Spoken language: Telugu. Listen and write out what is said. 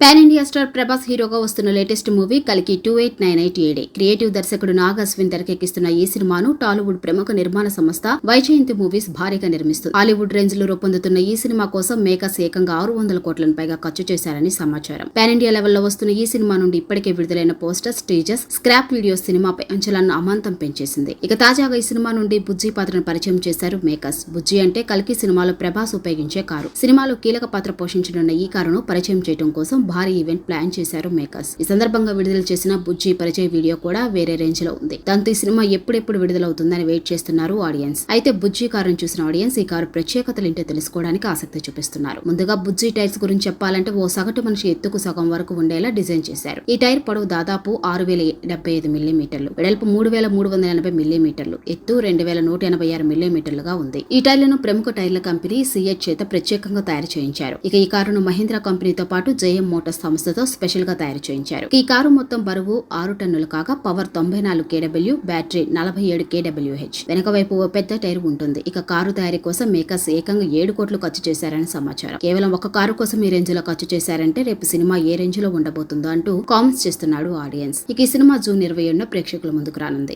పాన్ ఇండియా స్టార్ ప్రభాస్ హీరోగా వస్తున్న లేటెస్ట్ మూవీ కలికి two eight nine eight A D. Creative దర్శకుడు నాగ్ అశ్విన్ తెరకెక్కిస్తున్న ఈ సినిమాను టాలీవుడ్ ప్రముఖ నిర్మాణ సంస్థ వైజయంతి మూవీస్ భారీగా నిర్మిస్తుంది హాలీవుడ్ రేంజ్లో రూపొందుతున్న ఈ సినిమా కోసం మేకర్స్ ఏకంగా ఆరు వందల కోట్లను పైగా ఖర్చు చేశారని సమాచారం. పాన్ ఇండియా లెవెల్లో వస్తున్న ఈ సినిమా నుండి ఇప్పటికే విడుదలైన పోస్టర్స్ టీజర్స్ స్క్రాప్ వీడియోస్ సినిమాపై అంచనాలను అమాంతం పెంచేసింది. ఇక తాజాగా ఈ సినిమా నుండి బుజ్జి పాత్రను పరిచయం చేశారు మేకర్స్. బుజ్జి అంటే కల్కి సినిమాలో ప్రభాస్ ఉపయోగించే కారు. సినిమాలో కీలక పాత్ర పోషించనున్న ఈ కారును పరిచయం చేయడం కోసం భారీ ఈవెంట్ ప్లాన్ చేశారు మేకర్స్. ఈ సందర్భంగా విడుదల చేసిన బుజ్జి పరిచయ వీడియో కూడా వేరే రేంజ్లో ఉంది. దాంతో ఈ సినిమా ఎప్పుడెప్పుడు విడుదలవుతుందని వెయిట్ చేస్తున్నారు ఆడియన్స్. అయితే బుజ్జి కారును చూసిన ఆడియన్స్ ఈ కారు ప్రత్యేకతలు ఏంటో తెలుసుకోవడానికి ఆసక్తి చూపిస్తున్నారు. ముందుగా బుజ్జి టైర్స్ గురించి చెప్పాలంటే ఓ సగటు మనిషి ఎత్తుకు సగం వరకు ఉండేలా డిజైన్ చేశారు. ఈ టైర్ పొడవు దాదాపు ఆరు వేల డెబ్బై ఐదు మిల్లీమీటర్లు వెడల్పు మూడు వేల మూడు వందల ఎనభై మిల్లీమీటర్లు ఎత్తు రెండు వేల నూట ఎనభై ఆరు మిల్లీమీటర్లుగా ఉంది. ఈ టైర్లను ప్రముఖ టైర్ల కంపెనీ సిఎచ్ చేత ప్రత్యేకంగా తయారు చేయించారు. ఇక ఈ కారును మహీంద్రా కంపెనీతో పాటు జేఎం మోటార్స్ సంస్థతో స్పెషల్గా తయారు చేయించారు. ఈ కారు మొత్తం బరువు ఆరు టన్నులు కాగా పవర్ తొంభై నాలుగు కేడబ్ల్యూ బ్యాటరీ నలభై ఏడు కేడబ్ల్యూహెచ్. వెనక వైపు ఓ పెద్ద టైర్ ఉంటుంది. ఇక కారు తయారీ కోసం మేకర్స్ ఏకంగా ఏడు కోట్లు ఖర్చు చేశారని సమాచారం. కేవలం ఒక కారు కోసం ఈ రేంజ్లో ఖర్చు చేశారంటే రేపు సినిమా ఏ రేంజ్లో ఉండబోతుందో అంటూ కామెంట్స్ చేస్తున్నాడు ఆడియన్స్. ఇక ఈ సినిమా జూన్ ఇరవై ఏడున ప్రేక్షకుల ముందుకు రానుంది.